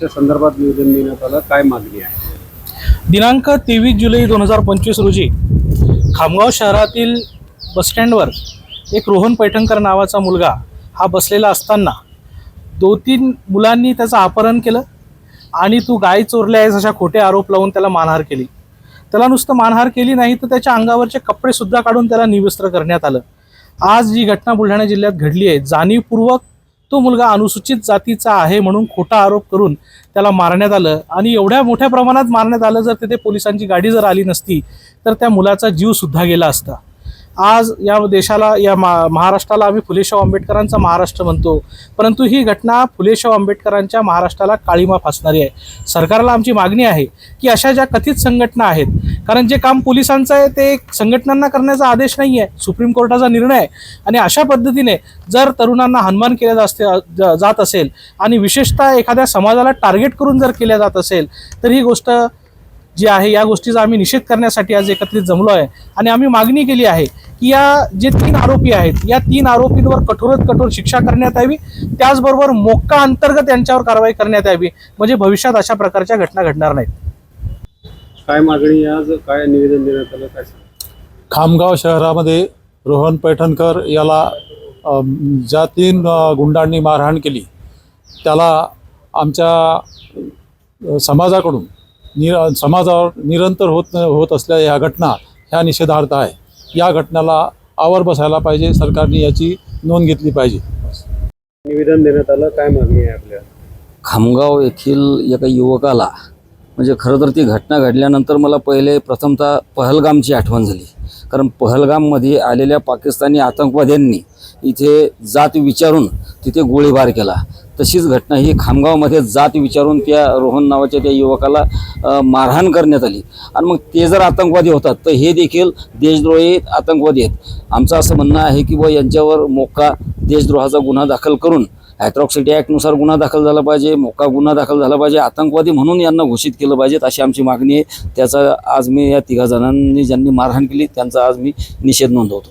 कशा संदर्भात निवेदन देण्यात आलं. काय मागणी आहे? दिनांक तेवीस जुलै दोन हजार पंचवीस रोजी खामगाव शहरातील बसस्टँडवर एक रोहन पैठणकर नावाचा मुलगा हा बसलेला असताना दोन तीन मुलांनी त्याचं अपहरण केलं आणि तू गाय चोरले आहेस अशा खोटे आरोप लावून त्याला मानहार केली. त्याला नुसतं मानहार केली नाही तर त्याच्या अंगावरचे कपडेसुद्धा काढून त्याला निवस्त्र करण्यात आलं. आज जी घटना बुलढाणा जिल्ह्यात घडली आहे जाणीवपूर्वक तो मुलगा अनुसूचित जातीचा आहे म्हणून खोटा आरोप करून त्याला मारण्यात आलं. आणि एवढ्या मोठ्या प्रमाणात मारण्यात आलं जर तिथे पोलिसांची गाडी जर आली नसती तर त्या मुलाचा जीव सुद्धा गेला असता. आज या देशाला या मा महाराष्ट्राला आम्ही फुलेशाव आंबेडकरांचा महाराष्ट्र म्हणतो. परंतु ही घटना फुलेशाव आंबेडकरांच्या महाराष्ट्राला काळीमा फासणारी आहे. सरकारला आमची मागणी आहे की अशा ज्या कथित संघटना आहेत कारण जे काम पोलिसांचं आहे ते संघटनांना करण्याचा आदेश नाही आहे सुप्रीम कोर्टाचा निर्णय आहे. आणि अशा पद्धतीने जर तरुणांना हनुमान केल्या जात जात असेल आणि विशेषतः एखाद्या समाजाला टार्गेट करून जर केल्या जात असेल तर ही गोष्ट जी आहे या गोष्टीचा आम्ही निषेध करण्यासाठी आज एकत्रित जमलो आहे. आणि आम्ही मागणी केली आहे की या जे तीन आरोपी आहेत या तीन आरोपींवर कठोरात कठोर शिक्षा करण्यात यावी. त्याचबरोबर मोक्का अंतर्गत यांच्यावर कारवाई करण्यात यावी. म्हणजे भविष्यात अशा प्रकारच्या घटना घडणार नाहीत. काय मागणी आज? काय निवेदन देण्यात आलं? काय? खामगाव शहरामध्ये रोहन पैठणकर याला ज्या तीन गुंडांनी मारहाण केली त्याला आमच्या समाजाकडून नि समाजावर निरंतर होत होत असलेल्या या घटना ह्या निषेधार्थ आहे. या घटनेला आवर बसायला पाहिजे सरकारने याची नोंद घेतली पाहिजे. निवेदन देण्यात आलं. काय मागणी आहे आपल्या? खामगाव येथील एका युवकाला म्हणजे खरं तर ती घटना घडल्यानंतर मला पहिले प्रथमतः पहलगामची आठवण झाली. कारण पहलगाममध्ये आलेल्या पाकिस्तानी आतंकवाद्यांनी इथे जात विचारून तिथे गोळीबार केला. तशीच घटना ही खामगावमध्ये जात विचारून त्या रोहन नावाच्या त्या युवकाला मारहाण करण्यात आली. आणि मग ते जर आतंकवादी होतात तर हे देखील देशद्रोही आतंकवादी आहेत. आमचं असं म्हणणं आहे की व यांच्यावर मोक्का देशद्रोहाचा गुन्हा दाखल करून ॲट्रॉक्सिटी ॲक्टनुसार गुन्हा दाखल झाला पाहिजे मोका गुन्हा दाखल झाला पाहिजे आतंकवादी म्हणून यांना घोषित केलं पाहिजेत अशी आमची मागणी आहे. त्याचा आज मी या तिघा जणांनी ज्यांनी मारहाण केली त्यांचा आज मी निषेध नोंदवतो.